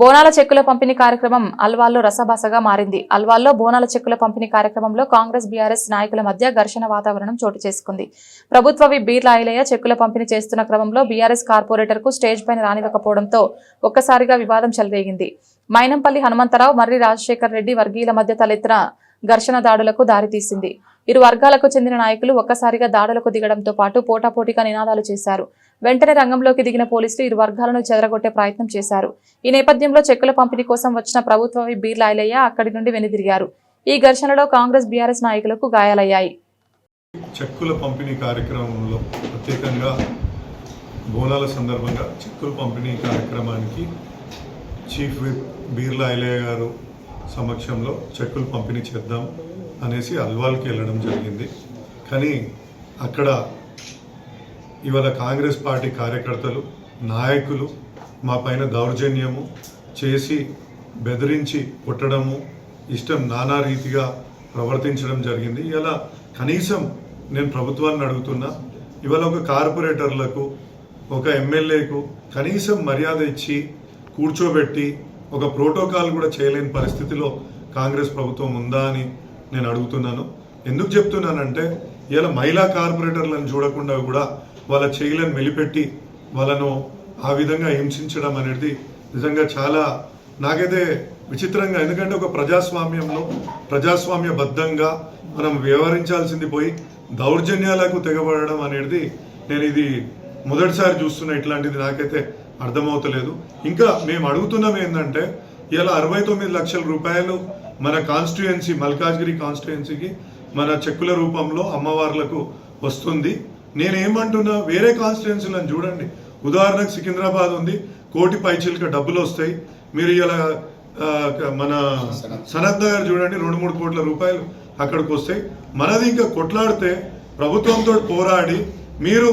బోనాల చెక్కుల పంపిణీ కార్యక్రమం అల్వాల్లో రసభాసగా మారింది. అల్వాల్లో బోనాల చెక్కుల పంపిణీ కార్యక్రమంలో కాంగ్రెస్ బీఆర్ఎస్ నాయకుల మధ్య ఘర్షణ వాతావరణం చోటు చేసుకుంది. ప్రభుత్వ బీర్లాయలయ్య బీర్ల చెక్కుల పంపిణీ చేస్తున్న క్రమంలో బీఆర్ఎస్ కార్పొరేటర్కు స్టేజ్ పైన రానివ్వకపోవడంతో ఒక్కసారిగా వివాదం చెలరేగింది. మైనంపల్లి హనుమంతరావు మర్రి రాజశేఖర్ రెడ్డి వర్గీయుల మధ్య తలెత్తిన ఘర్షణ దాడులకు దారితీసింది. ఇరు వర్గాలకు చెందిన నాయకులు ఒక్కసారిగా దాడులకు దిగడంతో పాటు పోటాపోటీగా నినాదాలు చేశారు. వెంటనే రంగంలోకి దిగిన పోలీసులు ఇరు వర్గాలను చెదరగొట్టే ప్రయత్నం చేశారు. ఈ నేపథ్యంలో చెక్కుల పంపిణీ కోసం వచ్చిన ప్రభుత్వ విప్ బీర్ల ఐలయ్య అక్కడి నుండి వెనుదిరిగారు. ఈ ఘర్షణలో కాంగ్రెస్ బీఆర్ఎస్ నాయకులకు గాయాలయ్యాయి. చెక్కుల పంపిణీ కార్యక్రమంలో ప్రత్యేకంగా బోనాల సందర్భంగా చెక్కుల పంపిణీ కార్యక్రమానికి చీఫ్ విప్ బీర్లా ఐలయ్య గారు సమక్షంలో చెక్కులు పంపిణీ చేద్దాం అనేసి అల్వాల్కి వెళ్ళడం జరిగింది. కానీ అక్కడ ఇవాళ కాంగ్రెస్ పార్టీ కార్యకర్తలు నాయకులు మా పైన దౌర్జన్యము చేసి బెదిరించి కొట్టడము ఇష్టం నానా రీతిగా ప్రవర్తించడం జరిగింది. ఇలా కనీసం నేను ప్రభుత్వాన్ని అడుగుతున్నా ఇవాళ ఒక కార్పొరేటర్లకు ఒక ఎమ్మెల్యేకు కనీసం మర్యాద ఇచ్చి కూర్చోబెట్టి ఒక ప్రోటోకాల్ కూడా చేయలేని పరిస్థితిలో కాంగ్రెస్ ప్రభుత్వం ఉందా అని నేను అడుగుతున్నాను. ఎందుకు చెప్తున్నానంటే ఇలా మహిళా కార్పొరేటర్లను చూడకుండా కూడా వాళ్ళ చేయలను మెలిపెట్టి వాళ్ళను ఆ విధంగా హింసించడం అనేది నిజంగా చాలా నాకైతే విచిత్రంగా ఎందుకంటే ఒక ప్రజాస్వామ్యంలో ప్రజాస్వామ్యబద్ధంగా మనం వ్యవహరించాల్సింది పోయి దౌర్జన్యాలకు తెగబడడం అనేది నేను ఇది మొదటిసారి చూస్తున్న ఇట్లాంటిది నాకైతే అర్థమవుతలేదు. ఇంకా మేము అడుగుతున్నాం ఏంటంటే ఇలా అరవై తొమ్మిది లక్షల రూపాయలు మన కాన్స్టిట్యుయెన్సీ మల్కాజ్గిరి కాన్స్టిట్యుయెన్సీకి మన చెక్కుల రూపంలో అమ్మవార్లకు వస్తుంది. నేనేమంటున్నా వేరే కాన్స్టిట్యుయెన్సీలను చూడండి. ఉదాహరణకు సికింద్రాబాద్ ఉంది కోటి పైచిలక డబ్బులు వస్తాయి. మీరు ఇలా మన సనత్ నగర్ చూడండి రెండు మూడు కోట్ల రూపాయలు అక్కడికి వస్తాయి. మనది ఇంకా కొట్లాడితే ప్రభుత్వంతో పోరాడి మీరు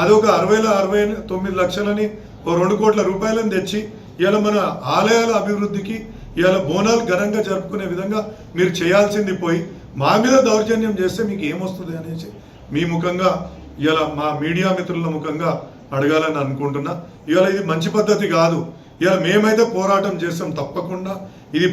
అదొక అరవైలో అరవై తొమ్మిది లక్షలని ఓ రెండు కోట్ల రూపాయలను తెచ్చి ఇవాళ మన ఆలయాల అభివృద్ధికి ఇవాళ బోనాలు ఘనంగా జరుపుకునే విధంగా మీరు చేయాల్సింది పోయి మా మీద దౌర్జన్యం చేస్తే మీకు ఏమొస్తుంది అనేసి మీ ముఖంగా ఇలా మా మీడియా మిత్రుల ముఖంగా అడగాలని అనుకుంటున్నా. ఇవాళ ఇది మంచి పద్ధతి కాదు. ఇవాళ మేమైతే పోరాటం చేస్తాం తప్పకుండా. ఇది